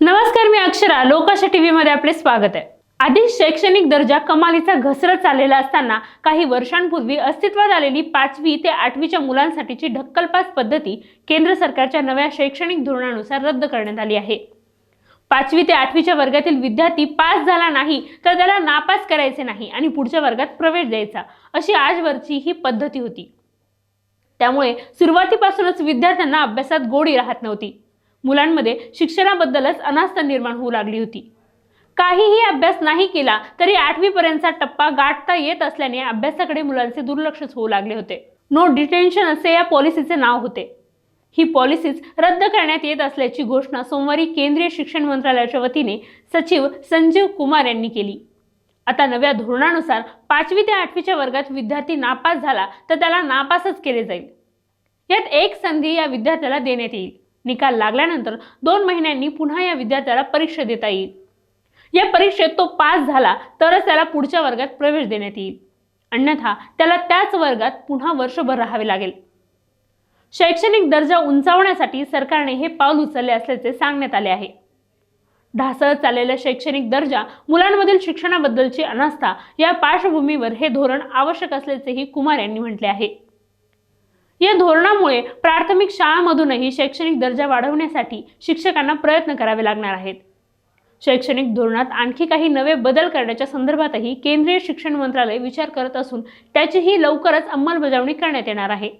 नमस्कार मी अक्षरा. लोकाशा टीव्ही मध्ये आपले स्वागत आहे. आधी शैक्षणिक दर्जा कमालीचा घसरत चाललेला असताना काही वर्षांपूर्वी अस्तित्वात आलेली पाचवी ते आठवीच्या मुलांसाठीची ढक्कलपास पद्धती केंद्र सरकारच्या नव्या शैक्षणिक धोरणानुसार रद्द करण्यात आली आहे. पाचवी ते आठवीच्या वर्गातील विद्यार्थी पास झाला नाही तर त्याला नापास करायचे नाही आणि पुढच्या वर्गात प्रवेश द्यायचा अशी आजवरची ही पद्धती होती. त्यामुळे सुरुवातीपासूनच विद्यार्थ्यांना अभ्यासात गोडी राहत नव्हती. मुलांमध्ये शिक्षणाबद्दलच अनास्था निर्माण होऊ लागली होती. काहीही अभ्यास नाही केला तरी आठवीपर्यंतचा टप्पा गाठता येत असल्याने अभ्यासाकडे मुलांचे दुर्लक्षच होऊ लागले होते. नो डिटेन्शन असे या पॉलिसीचे नाव होते. ही पॉलिसीज रद्द करण्यात येत असल्याची घोषणा सोमवारी केंद्रीय शिक्षण मंत्रालयाच्या वतीने सचिव संजीव कुमार यांनी केली. आता नव्या धोरणानुसार पाचवी ते आठवीच्या वर्गात विद्यार्थी नापास झाला तर त्याला नापासच केले जाईल. यात एक संधी या विद्यार्थ्याला देण्यात येईल. निकाल लागल्यानंतर दोन महिन्यांनी पुन्हा या विद्यार्थ्याला परीक्षा देता येईल. या परीक्षेत तो पास झाला तरच त्याला पुढच्या वर्गात प्रवेश देण्यात येईल. अन्यथा त्याला त्याच वर्गात पुन्हा वर्षभर राहावे लागेल. शैक्षणिक दर्जा उंचावण्यासाठी सरकारने हे पाऊल उचलले असल्याचे सांगण्यात आले आहे. ढासळत चाललेला शैक्षणिक दर्जा मुलांमधील शिक्षणाबद्दलची अनास्था या पार्श्वभूमीवर हे धोरण आवश्यक असल्याचेही कुमार यांनी म्हटले आहे. या धोरणामुळे प्राथमिक शाळांमधूनही शैक्षणिक दर्जा वाढवण्यासाठी शिक्षकांना प्रयत्न करावे लागणार आहेत. शैक्षणिक धोरणात आणखी काही नवे बदल करण्याच्या संदर्भातही केंद्रीय शिक्षण मंत्रालय विचार करत असून त्याचीही लवकरच अंमलबजावणी करण्यात येणार आहे.